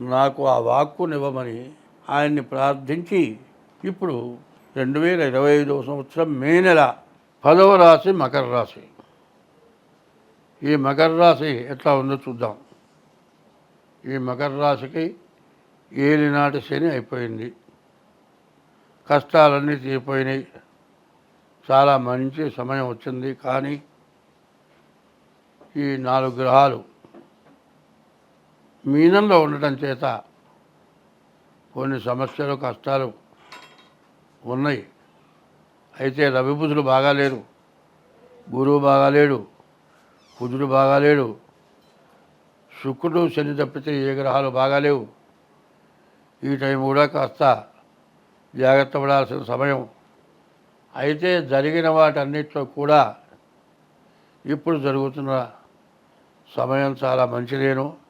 నాకు ఆ వాక్కునివ్వమని ఆయన్ని ప్రార్థించి ఇప్పుడు రెండు వేల ఇరవై ఐదవ సంవత్సరం మే నెల పదవ రాశి మకర రాశి. ఈ మకర రాశి ఎట్లా ఉందో చూద్దాం. ఈ మకర రాశికి ఏలినాటి శని అయిపోయింది. కష్టాలన్నీ తీరిపోయినాయి. చాలా మంచి సమయం వచ్చింది. కానీ ఈ నాలుగు గ్రహాలు మీనంలో ఉండటం చేత కొన్ని సమస్యలు కష్టాలు ఉన్నాయి. అయితే రవి బుధులు బాగాలేరు గురువు బాగాలేడు. కుజుడు బాగాలేడు. శుక్రుడు శని తప్పితే ఏ గ్రహాలు బాగాలేవు. ఈ టైం కూడా కాస్త జాగ్రత్త పడాల్సిన సమయం. అయితే జరిగిన వాటన్నిటిలో కూడా ఇప్పుడు జరుగుతున్న సమయం చాలా మంచిదేను.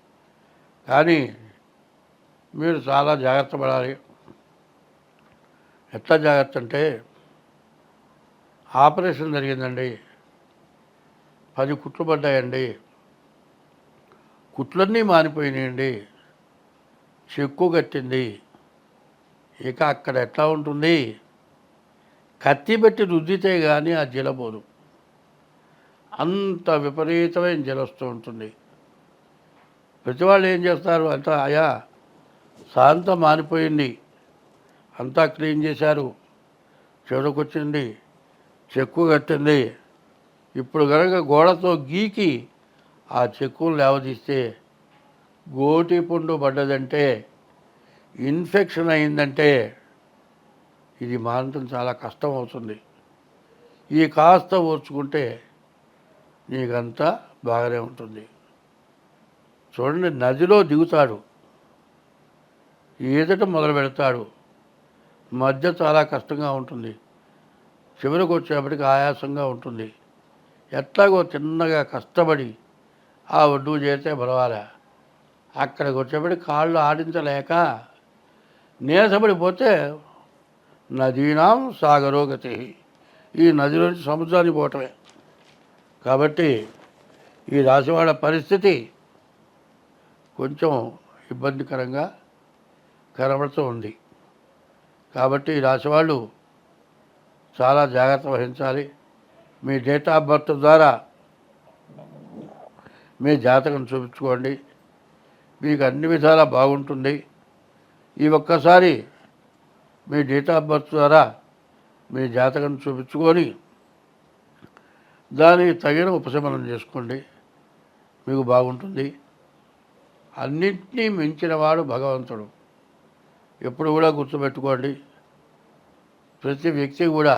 కానీ మీరు చాలా జాగ్రత్త పడాలి. ఎట్లా జాగ్రత్త అంటే ఆపరేషన్ జరిగిందండి. పది కుట్లు పడ్డాయండి. కుట్లన్నీ మానిపోయినాయండి చెక్కు కట్టింది. ఇక అక్కడ ఎట్లా ఉంటుంది? కత్తి పెట్టి రుద్దితే కానీ ఆ జలబోదు. అంత విపరీతమైన జలస్తూ ఉంటుంది. ప్రతి వాళ్ళు ఏం చేస్తారు అంతా ఆయా శాంత మానిపోయింది అంతా క్లీన్ చేశారు. చెడుకొచ్చింది చెక్కు కట్టింది. ఇప్పుడు కనుక గోడతో గీకి ఆ చెక్కును లేవదీస్తే గోటి పుండు పడ్డదంటే ఇన్ఫెక్షన్ అయిందంటే ఇది మానటం చాలా కష్టం అవుతుంది. ఈ కాస్త ఓర్చుకుంటే నీకంతా బాగానే ఉంటుంది. చూడండి నదిలో దిగుతాడు. ఈదట మొదలు పెడతాడు. మధ్య చాలా కష్టంగా ఉంటుంది. చివరికి వచ్చేప్పటికి ఆయాసంగా ఉంటుంది. ఎట్లాగో చిన్నగా కష్టపడి ఆ ఒడ్డు చేస్తే పర్వాలే. అక్కడికి వచ్చేప్పటికి కాళ్ళు ఆడించలేక నీరసపడిపోతే నదీనాం సాగరోగతి. ఈ నది నుంచి సముద్రానికి పోవటమే. కాబట్టి ఈ రాశివాడ పరిస్థితి కొంచెం ఇబ్బందికరంగా కనబడుతూ ఉంది. కాబట్టి ఈ రాశివాళ్ళు చాలా జాగ్రత్త వహించాలి. మీ డేట్ ఆఫ్ బర్త్ ద్వారా మీ జాతకం చూపించుకోండి. మీకు అన్ని విధాలా బాగుంటుంది. ఈ ఒక్కసారి మీ డేట్ ఆఫ్ బర్త్ ద్వారా మీ జాతకం చూపించుకొని దానికి తగిన ఉపశమనం చేసుకోండి. మీకు బాగుంటుంది. అన్నింటినీ మించినవాడు భగవంతుడు. ఎప్పుడు కూడా గుర్తుపెట్టుకోండి ప్రతి వ్యక్తి కూడా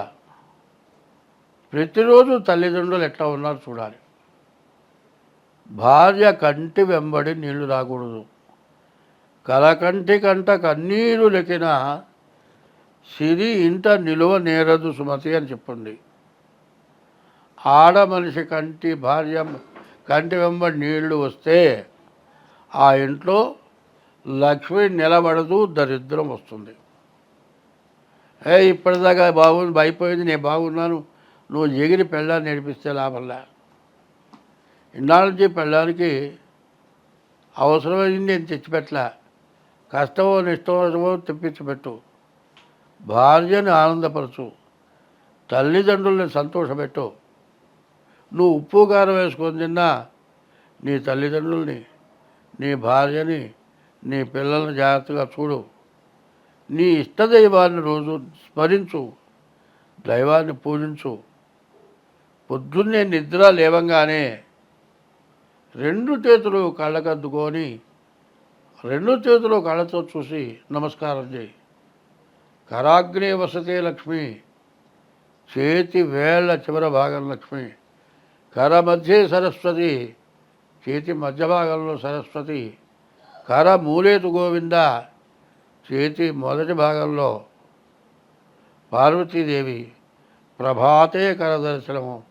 ప్రతిరోజు తల్లిదండ్రులు ఎట్లా ఉన్నారో చూడాలి. భార్య కంటి వెంబడి నీళ్ళు రాకూడదు కలకంటి కంట కన్నీరు లెక్కిన సిరి ఇంట నిలువ నేరదు సుమతి అని చెప్పింది ఆడ మనిషి కంటి భార్య కంటి వెంబడి నీళ్ళు వస్తే ఆ ఇంట్లో లక్ష్మి నిలబడదు దరిద్రం వస్తుంది. ఏ ఇప్పటిదాకా బాగుంది అయిపోయింది నేను బాగున్నాను. నువ్వు ఎగిరి పెళ్ళాన్ని నేర్పిస్తే లాభంలా? ఇన్నాళ్ళ నుంచి పెళ్ళానికి అవసరమైంది నేను తెచ్చిపెట్టలా. కష్టమో నిష్టమో తెప్పించిపెట్టు భార్యని ఆనందపరచు. తల్లిదండ్రుల్ని సంతోషపెట్టు. నువ్వు ఉప్పు కారం వేసుకొని తిన్నా నీ తల్లిదండ్రుల్ని నీ భార్యని నీ పిల్లల్ని జాగ్రత్తగా చూడు. నీ ఇష్టదైవాన్ని రోజు స్మరించు. దైవాన్ని పూజించు. పొద్దున్నే నిద్ర లేవంగానే రెండు చేతులు కళ్ళకద్దుకొని రెండు చేతులు కళ్ళతో చూసి నమస్కారం చేయి. కరాగ్ని వసతే లక్ష్మి. చేతి వేళ్ళ చివర భాగం లక్ష్మి. కర మధ్యే సరస్వతి. చేతి మధ్య భాగంలో సరస్వతి కర మూలేతు గోవింద చేతి మొదటి భాగంలో పార్వతీదేవి. ప్రభాతే కరదర్శనము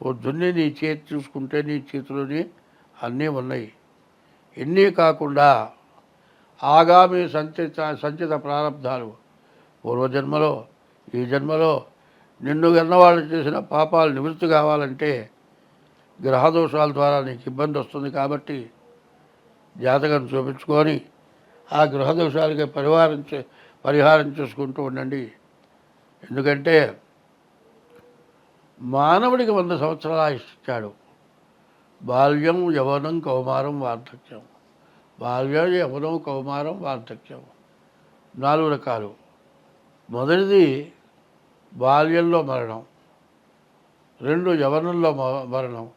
పొద్దున్నే నీ చేతి చూసుకుంటే నీ చేతిలోని అన్నీ ఉన్నాయి. ఇన్నీ కాకుండా ఆగామి సంచిత సంచిత ప్రారంధాలు పూర్వజన్మలో ఈ జన్మలో నిన్ను గన్నవాళ్ళు చేసిన పాపాలు నివృత్తి కావాలంటే గ్రహదోషాల ద్వారా నీకు ఇబ్బంది వస్తుంది కాబట్టి జాతకం చూపించుకొని ఆ గ్రహదోషాలకి పరిహారం చే పరిహారం చేసుకుంటూ ఉండండి. ఎందుకంటే మానవుడికి వంద సంవత్సరాలు ఆయుష్టించాడు ఇచ్చాడు బాల్యం యవనం కౌమారం వార్ధక్యం. బాల్యం యవనం కౌమారం వార్ధక్యం. నాలుగు రకాలు. మొదటిది బాల్యంలో మరణం. రెండు యవనంలో మ- మరణం.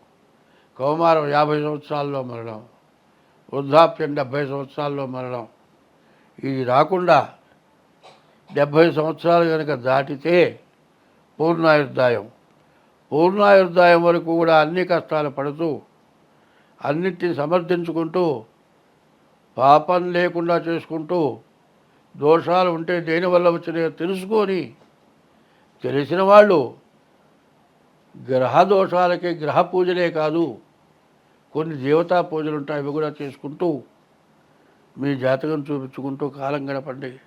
కౌమారం యాభై సంవత్సరాల్లో మరణం వృద్ధాప్యం డెబ్భై సంవత్సరాల్లో మరణం. ఇది రాకుండా డెబ్భై సంవత్సరాలు కనుక దాటితే పూర్ణాయుర్దాయం. పూర్ణాయుర్దాయం వరకు కూడా అన్ని కష్టాలు పడుతూ అన్నిటిని సమర్థించుకుంటూ పాపం లేకుండా చేసుకుంటూ దోషాలు ఉంటే దేనివల్ల వచ్చినాయో తెలుసుకొని తెలిసిన వాళ్ళు గ్రహ దోషాలకి గ్రహ పూజలే కాదు. కొన్ని దేవతా పూజలు ఉంటాయి అవి కూడా చేసుకుంటూ మీ జాతకం చూపించుకుంటూ కాలం గడపండి.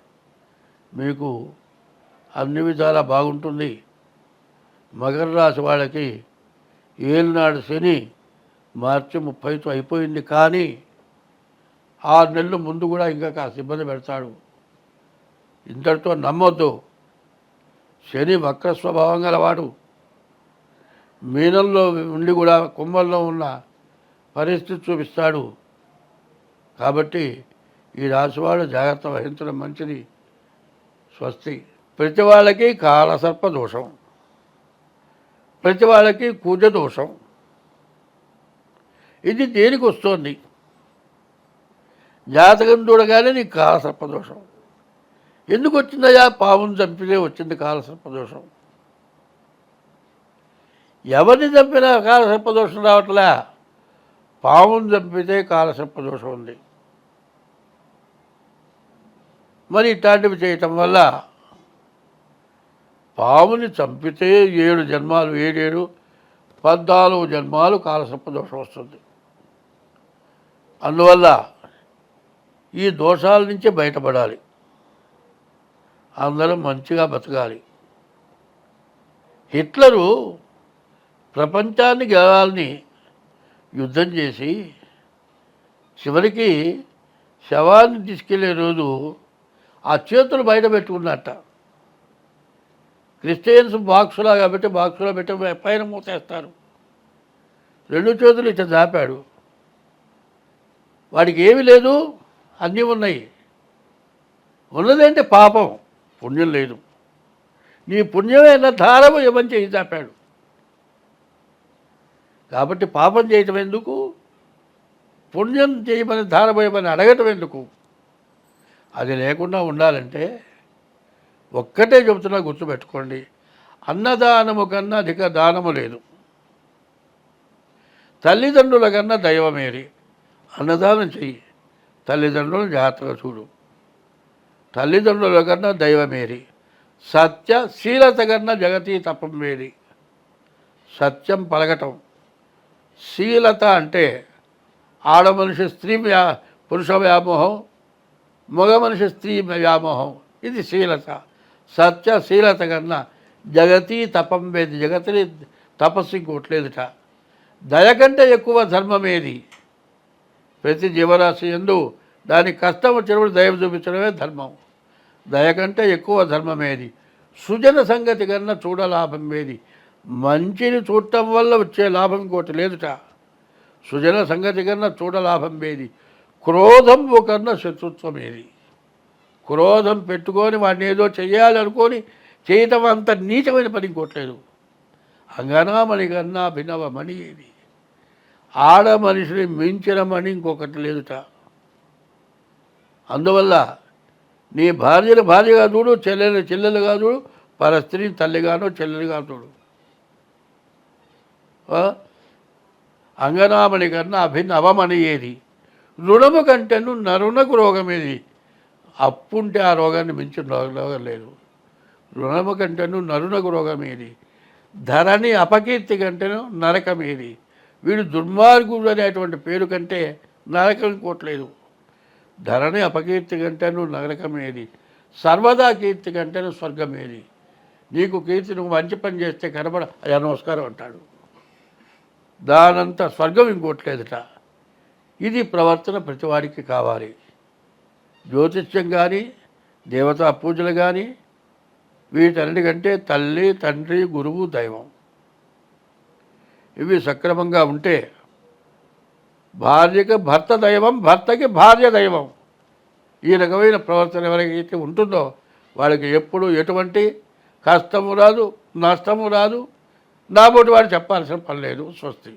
మీకు అన్ని విధాలా బాగుంటుంది. మకర రాశి వాళ్ళకి ఏలినాడు శని మార్చి ముప్పైతో అయిపోయింది కానీ ఆరు నెలలు ముందు కూడా ఇంకా కాస్త ఇబ్బంది పెడతాడు. ఇంతటితో నమ్మొద్దు. శని వక్ర స్వభావం గలవాడు. మీనంలో ఉండి కూడా కుంభంలో ఉన్న పరిస్థితి చూపిస్తాడు. కాబట్టి ఈ రాశివాడు జాగ్రత్త వహించడం మంచిది. స్వస్తి. ప్రతి వాళ్ళకి కాలసర్ప దోషం. ప్రతి వాళ్ళకి కూజ దోషం. ఇది దేనికి వస్తుంది? జాతకం చూడగానే నీకు కాలసర్ప దోషం. ఎందుకు వచ్చిందయ్యా? పావును చంపితే వచ్చింది కాలసర్ప దోషం. ఎవరిని చంపినా కాలసర్ప దోషం రావట్లే? పాముని చంపితే కాలసర్ప దోషం ఉంది. మరి ఇట్లాంటివి చేయటం వల్ల పాముని చంపితే ఏడు జన్మాలు ఏడేడు పద్నాలుగు జన్మాలు కాలసర్ప దోషం వస్తుంది. అందువల్ల ఈ దోషాల నుంచి బయటపడాలి. అందరం మంచిగా బతకాలి. హిట్లరు ప్రపంచాన్ని గెలవాలని యుద్ధం చేసి చివరికి శవాన్ని తీసుకెళ్ళే రోజు ఆ చేతులు బయట పెట్టుకున్నట్ట. క్రిస్టియన్స్ బాక్సులా కాబట్టి బాక్సులో పెట్టి పైన మూతేస్తారు రెండు చేతులు ఇట్లా దాపాడు. వాడికి ఏమి లేదు అన్నీ ఉన్నాయి. ఉన్నదేంటి పాపం? పుణ్యం లేదు. నీ పుణ్యమైన ధారము ఏమని చేయి దాపాడు. కాబట్టి పాపం చేయటం ఎందుకు? పుణ్యం చేయమని ధారపోయమని అడగటం ఎందుకు? అది లేకుండా ఉండాలంటే ఒక్కటే చెబుతున్నా గుర్తుపెట్టుకోండి. అన్నదానము కన్నా అధిక దానము లేదు. తల్లిదండ్రుల కన్నా దైవమేరి అన్నదానం చెయ్యి. తల్లిదండ్రులను జాగ్రత్తగా చూడు. తల్లిదండ్రుల కన్నా దైవమేరి సత్య శీలత కన్నా జగతి తపం వేరి సత్యం పలకటం. శీలత అంటే ఆడ మనిషి స్త్రీ వ్యా పురుష వ్యామోహం మగ మనిషి స్త్రీ వ్యామోహం. ఇది శీలత. సత్య శీలత కన్నా జగతి తపం వేది. జగతిని తపస్సు ఇంకోట్లేదుట. దయ కంటే ఎక్కువ ధర్మమేది? ప్రతి జీవరాశి ఎందు దానికి కష్టం వచ్చినప్పుడు దయ చూపించడమే ధర్మం. దయ కంటే ఎక్కువ ధర్మమేది? సుజన సంగతి కన్నా చూడలాభం ఏది మంచిని చూడటం వల్ల వచ్చే లాభం ఇంకోటి లేదుట. సుజన సంగతి కన్నా చూడ లాభం ఏది క్రోధం కన్నా శత్రుత్వం ఏది? క్రోధం పెట్టుకొని వాడిని ఏదో చేయాలనుకొని చేయటం అంత నీచమైన పని ఇంకోట్లేదు అంగనామణి కన్నా భిన్నవ మణి ఏది? ఆడ మనిషిని మించిన మణి ఇంకొకటి లేదుట. అందువల్ల నీ భార్యను భార్యగా చూడు చెల్లెలు చెల్లెలుగా చూడు పర స్త్రీని తల్లిగానో చెల్లెలుగా చూడు. అంగనామణి కన్నా అభిన్న అవమని ఏది రుణము కంటేను నరుణకు రోగం ఏది అప్పుంటే ఆ రోగాన్ని మించిన రోగం లేదు. రుణము కంటేను నరునకు రోగం ఏది ధరణి అపకీర్తి కంటేను నరకం ఏది వీడు దుర్మార్గుడు అనేటువంటి పేరు కంటే నరకం కోట్లేదు. ధరణి అపకీర్తి కంటేను నరకం ఏది సర్వదా కీర్తి కంటేను స్వర్గం ఏది నీకు కీర్తి నువ్వు మంచి పని చేస్తే కనబడ అయ్యా నమస్కారం అంటాడు. దానంత స్వర్గం ఇంకోట్లేదుట. ఇది ప్రవర్తన ప్రతివాడికి కావాలి. జ్యోతిష్యం కానీ దేవతా పూజలు కానీ వీటన్నిటికంటే తల్లి తండ్రి గురువు దైవం. ఇవి సక్రమంగా ఉంటే భార్యకి భర్త దైవం భర్తకి భార్య దైవం. ఈ రకమైన ప్రవర్తన ఎవరికైతే ఉంటుందో వాళ్ళకి ఎప్పుడు ఎటువంటి కష్టము రాదు నష్టము రాదు నాబోటి వాడు చెప్పాల్సిన పని లేదు స్వస్తి.